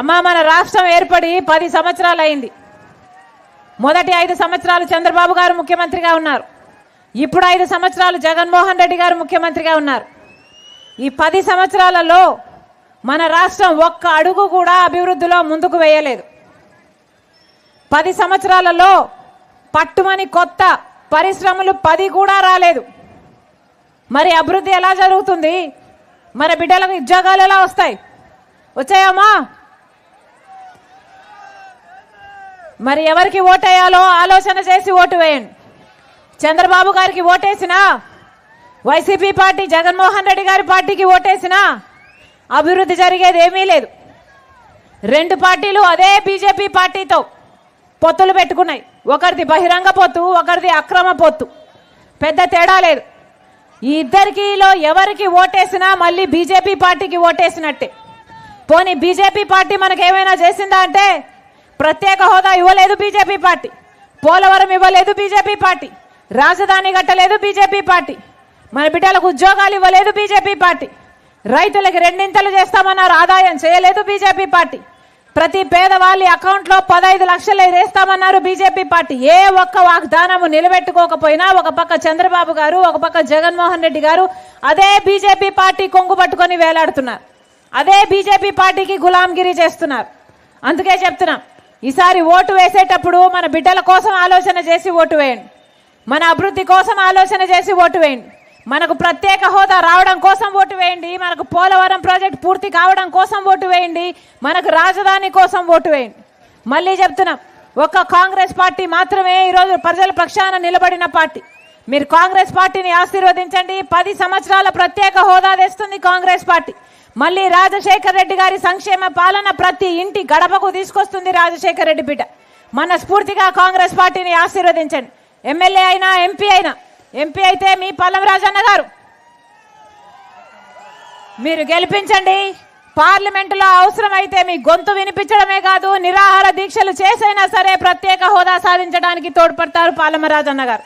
అమ్మా మన రాష్ట్రం ఏర్పడి పది సంవత్సరాలు అయింది మొదటి ఐదు సంవత్సరాలు చంద్రబాబు గారు ముఖ్యమంత్రిగా ఉన్నారు. ఇప్పుడు ఐదు సంవత్సరాలు జగన్మోహన్ రెడ్డి గారు ముఖ్యమంత్రిగా ఉన్నారు. ఈ పది సంవత్సరాలలో మన రాష్ట్రం ఒక్క అడుగు కూడా అభివృద్ధిలో ముందుకు వేయలేదు. పది సంవత్సరాలలో పట్టుమని కొత్త పరిశ్రమలు పది కూడా రాలేదు. మరి అభివృద్ధి ఎలా జరుగుతుంది? మరి బిడ్డలకు ఉద్యోగాలు ఎలా వస్తాయి? వచ్చాయమ్మా? మరి ఎవరికి ఓటేయాలో ఆలోచన చేసి ఓటు వేయండి. చంద్రబాబు గారికి ఓటేసినా వైసీపీ పార్టీ జగన్మోహన్ రెడ్డి గారి పార్టీకి ఓటేసినా అభివృద్ధి జరిగేది ఏమీ లేదు. రెండు పార్టీలు అదే బీజేపీ పార్టీతో పొత్తులు పెట్టుకున్నాయి. ఒకరిది బహిరంగ పొత్తు ఒకరిది అక్రమ పొత్తు. పెద్ద తేడా లేదు. ఈ ఇద్దరికిలో ఎవరికి ఓటేసినా మళ్ళీ బీజేపీ పార్టీకి ఓటేసినట్టే. పోనీ బీజేపీ పార్టీ మనకేమైనా ఏమైనా చేసిందా అంటే ప్రత్యేక హోదా ఇవ్వలేదు బీజేపీ పార్టీ. పోలవరం ఇవ్వలేదు బీజేపీ పార్టీ. రాజధాని కట్టలేదు బీజేపీ పార్టీ. మన బిడ్డలకు ఉద్యోగాలు ఇవ్వలేదు బీజేపీ పార్టీ. రైతులకి రెండింతలు చేస్తామన్నారు ఆదాయం చేయలేదు బీజేపీ పార్టీ. ప్రతి పేదవాళ్ళ అకౌంట్లో పదహైదు లక్షలు వేస్తామన్నారు బీజేపీ పార్టీ. ఏ ఒక్క వాగ్దానము నిలబెట్టుకోకపోయినా ఒక పక్క చంద్రబాబు గారు ఒక పక్క జగన్మోహన్ రెడ్డి గారు అదే బీజేపీ పార్టీ కొంగు పట్టుకొని వేలాడుతున్నారు. అదే బీజేపీ పార్టీకి గులాంగిరి చేస్తున్నారు. అందుకే చెప్తున్నాం ఈసారి ఓటు వేసేటప్పుడు మన బిడ్డల కోసం ఆలోచన చేసి ఓటు వేయండి. మన అభివృద్ధి కోసం ఆలోచన చేసి ఓటు వేయండి. మనకు ప్రత్యేక హోదా రావడం కోసం ఓటు వేయండి. మనకు పోలవరం ప్రాజెక్ట్ పూర్తి కావడం కోసం ఓటు వేయండి. మనకు రాజధాని కోసం ఓటు వేయండి. మళ్ళీ చెప్తున్నాం ఒక్క కాంగ్రెస్ పార్టీ మాత్రమే ఈరోజు ప్రజల పక్షాన నిలబడిన పార్టీ. మీరు కాంగ్రెస్ పార్టీని ఆశీర్వదించండి. పది సంవత్సరాల ప్రత్యేక హోదా తెస్తుంది కాంగ్రెస్ పార్టీ. మళ్ళీ రాజశేఖర్ రెడ్డి గారి సంక్షేమ పాలన ప్రతి ఇంటి గడపకు తీసుకొస్తుంది రాజశేఖర రెడ్డి బిడ్డ. మన స్ఫూర్తిగా కాంగ్రెస్ పార్టీని ఆశీర్వదించండి. ఎమ్మెల్యే అయినా ఎంపీ అయినా. ఎంపీ అయితే మీ పల్లం రాజన్న గారు. మీరు గెలిపించండి. పార్లమెంటులో అవసరమైతే మీ గొంతు వినిపించడమే కాదు నిరాహార దీక్షలు చేసైనా సరే ప్రత్యేక హోదా సాధించడానికి తోడ్పడతారు పాలమరాజన్న గారు.